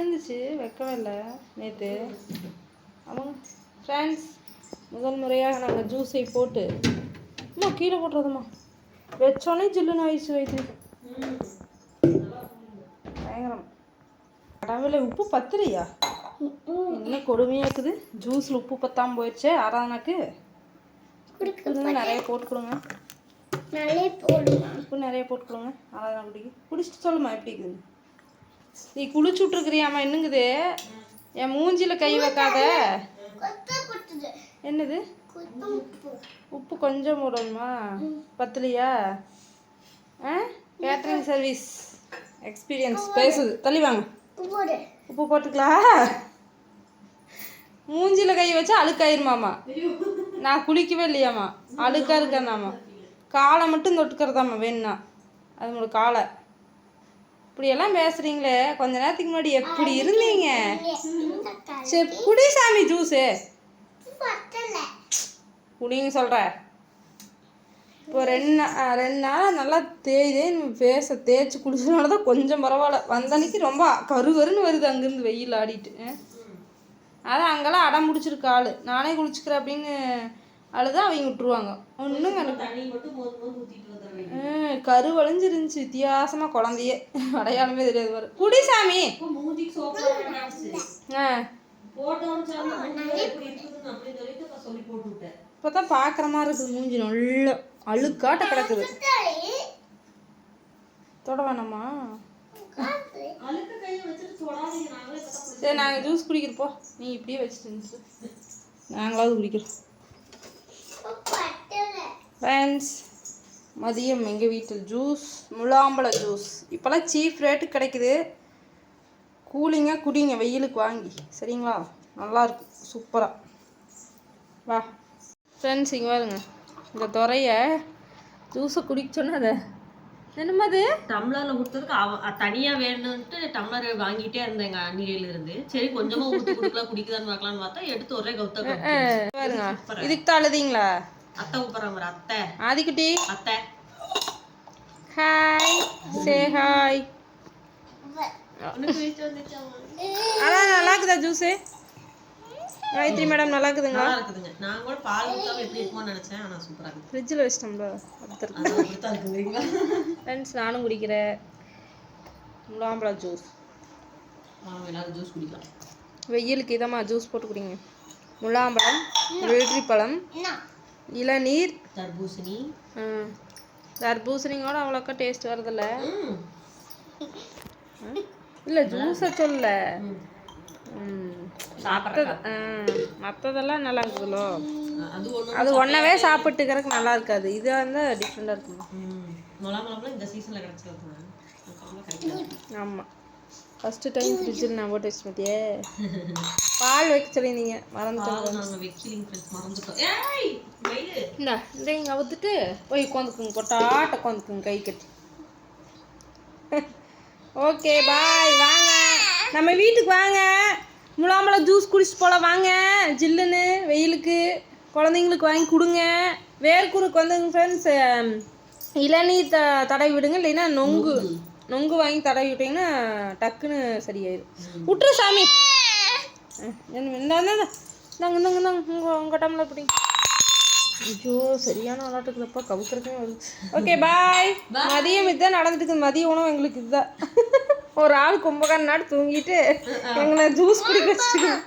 இருந்துச்சு வைக்கவே இல்லை நேற்று அவங்க ஃப்ரெண்ட்ஸ் முதல் முறையாக நாங்கள் ஜூஸை போட்டு அம்மா கீழே போட்டுறதும்மா. வச்சோன்னே ஜில்லுன்னு ஆயிடுச்சு வயிற்று பயங்கரம். கடவுளை உப்பு பத்தலையா என்ன கொடுமையாக இருக்குது. ஜூஸில் உப்பு பத்தாமல் போயிடுச்சு ஆறாதனாக்கு கொடுங்க நிறைய போட்டு கொடுங்க. நிறைய போடுமா? உப்பு நிறைய போட்டு கொடுங்க. ஆறாதனா குடிக்கு. குடிச்சிட்டு சொல்லுமா எப்படி இருக்குதுன்னு. நீ குளிச்சுட்ருக்கிறியாம்மா என்னங்குது? என் மூஞ்சியில் கை வைக்காத. என்னது? உப்பு கொஞ்சம் போடணுமா பத்தலையா? ஆ? கேட்ரிங் சர்வீஸ் எக்ஸ்பீரியன்ஸ் பேசுது. தள்ளி வாங்க. உப்பு போட்டுக்கலாம் மூஞ்சியில் கை வச்சா அழுக்காயிருமாமா. நான் குளிக்கவே இல்லையாம்மா அழுக்காக இருக்கானாமா. காலை மட்டும் தொட்டுக்கிறதாம்மா வேணும்னா. அது உங்களுக்கு காலை. இப்படியெல்லாம் பேசுறீங்களே கொஞ்ச நேரத்துக்கு முன்னாடி எப்படி இருந்தீங்க? சரி குடி சாமி ஜூஸு. குடிங்க சொல்கிற இப்போ ரெண்டு நா ஆ, ரெண்டு நாள் நல்லா தேய்தே ஃபேஸை தேய்ச்சி குடிச்சதுனால தான் கொஞ்சம் பரவாயில்ல. வந்தன்னைக்கு ரொம்ப கரு கருன்னு வருது அங்கேருந்து வெயில் ஆடிட்டு. அதான் அங்கெல்லாம் அடம் முடிச்சிருக்கு ஆள். நானே குளிச்சுக்கிறேன் அப்படின்னு அழுதா அவங்க விட்டுருவாங்க. ஒன்றும் கரு வளைஞ்சிருந்துச்சு வித்தியாசமாக குழந்தையே. அடையாளமே தெரியாது பாரு. குடி சாமி. ஆ. இப்போ தான் பார்க்குற மாதிரி இருக்குது மூஞ்சி நல்ல அழுக்காட்ட கிடக்குது. தொட வேணாமா? சரி நாங்கள் ஜூஸ் குடிக்கிறப்போ நீ இப்படியே வச்சுட்டு நாங்களாவது குடிக்கிறோம். ஃப்ரெண்ட்ஸ் மதியம் எங்கள் வீட்டில் ஜூஸ் முலாம்பழ ஜூஸ். இப்போல்லாம் சீப் ரேட்டு கிடைக்குது. கூலிங்காக குடிங்க வெயிலுக்கு வாங்கி. சரிங்களா? நல்லாயிருக்கும் சூப்பராக வா. ஃப்ரெண்ட்ஸ் இங்கே பாருங்க. இந்த துறைய ஜூஸை குடிக்க சொன்னா அதை? என்னமது டம்ளர்ல கொடுத்ததுக்கு அவ தனியா வேணும்ட்டு டம்ளர் வாங்கிட்டே இருந்தேன் எங்க அண்ணியில இருந்து சரி கொஞ்சமா ஊத்தி குடுக்கலாம் குடிக்குதான்னு பார்க்கலாம்னு பார்த்தா எடுத்து ஒரே கவுத்து. பாருங்க. இதுக்கு தான் அழுதிங்களா? அத்தை ஆதிக்குட்டி. அத்தை. ஹாய் சே ஹாய் அதான் நல்லா இருக்குதா ஜூஸு காயத்ரி மேடம் நல்லா இருக்குதுங்களா நல்லா இருக்குதுங்க நான் கூட பால் ஊத்தாம எப்படி இருக்குமோன்னு நினைச்சேன் ஆனா சூப்பரா இருக்கு. ஃப்ரிட்ஜில் வச்சிட்டோம்ல இருக்குங்களா ஃப்ரெண்ட்ஸ் நானும் குடிக்கிறேன். முலாம்பழம் ஜூஸ் எல்லாரும் ஜூஸ் குடிக்கலாம். வெயிலுக்கு இதமா ஜூஸ் போட்டு குடிங்க. முலாம்பழம் வெள்ளரி பழம் இளநீர். தர்பூசணி. ம், தர்பூசணியோட அவ்வளோக்கா டேஸ்ட் வரதில்ல. இல்லை ஜூஸை சொல்ல. மற்றதெல்லாம் நல்லா இருக்குதுல்லோ அது ஒன்றவே சாப்பிட்டுக்கிறதுக்கு நல்லா இருக்காது. இது வந்து டிஃப்ரெண்டாக இருக்கும்? ஆமாம் ஃபஸ்ட்டு டைம் ஃப்ரிட்ஜில் நான் போட்டு வச்சு பார்த்தியே பால் வைக்க சொல்லியிருந்தீங்க. பால் மறந்துட்டோம். இந்தா இந்த இங்கே அவுத்துட்டு போய் உட்காந்துக்குங்க கொட்டாட்ட உட்காந்துக்குங்க கை கட்டி. ஓகே பாய் வாங்க. நம்ம வீட்டுக்கு வாங்க. முலாம்பழம் ஜூஸ் குடிச்சிட்டு போகலாம் வாங்க. ஜில்லுன்னு வெயிலுக்கு குழந்தைங்களுக்கு வாங்கி கொடுங்க. வேர்க்குருக்கு வந்துங்க ஃப்ரெண்ட்ஸ் இளநீர் த தடவி விடுங்க இல்லைன்னா நொங்கு. நொங்கு வாங்கி தடவி விட்டீங்கன்னா டக்குன்னு சரியாயிடும் விட்டுரு சாமி. இந்தாங்க இந்தாங்க இந்தாங்க. இந்தாங்க உங்கள் உங்கள் டம்ளர் பிடிங்க ஐயோ சரியான விளாட்டுக்குதப்பா கவுக்கிறதுமே வருது. ஓகே பாய் மதியம் இதுதான் நடந்துட்டு மதிய உணவு எங்களுக்கு இதுதான். ஒரு ஆள் கும்பகார நாடு தூங்கிட்டு எங்களை ஜூஸ் குடிக்க வச்சுருக்கோம்